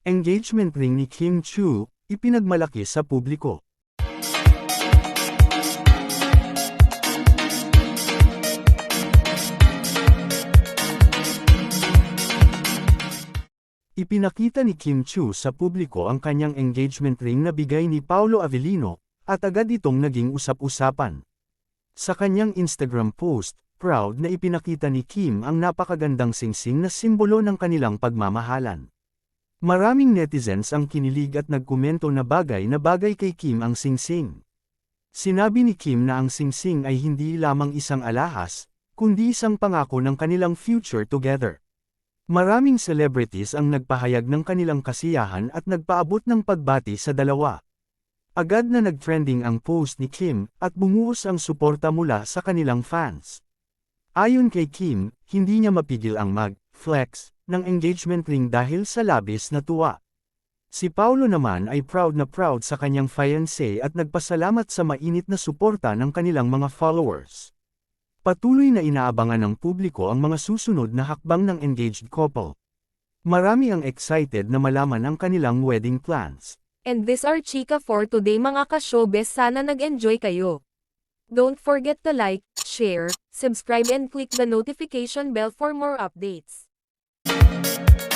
Engagement ring ni Kim Chu, ipinagmalaki sa publiko. Ipinakita ni Kim Chu sa publiko ang kanyang engagement ring na bigay ni Paolo Avellino, at agad itong naging usap-usapan. Sa kanyang Instagram post, proud na ipinakita ni Kim ang napakagandang singsing na simbolo ng kanilang pagmamahalan. Maraming netizens ang kinilig at nagkomento na bagay na bagay kay Kim ang singsing. Sinabi ni Kim na ang singsing ay hindi lamang isang alahas, kundi isang pangako ng kanilang future together. Maraming celebrities ang nagpahayag ng kanilang kasiyahan at nagpaabot ng pagbati sa dalawa. Agad na nag-trending ang post ni Kim at bumuhos ang suporta mula sa kanilang fans. Ayon kay Kim, hindi niya mapigil ang mag-flex ng engagement ring dahil sa labis na tuwa. Si Paulo naman ay proud na proud sa kanyang fiancé at nagpasalamat sa mainit na suporta ng kanilang mga followers. Patuloy na inaabangan ng publiko ang mga susunod na hakbang ng engaged couple. Marami ang excited na malaman ang kanilang wedding plans. And this are Chika for today mga ka-showbiz sana nag-enjoy kayo. Don't forget to like, share, subscribe and click the notification bell for more updates. Thank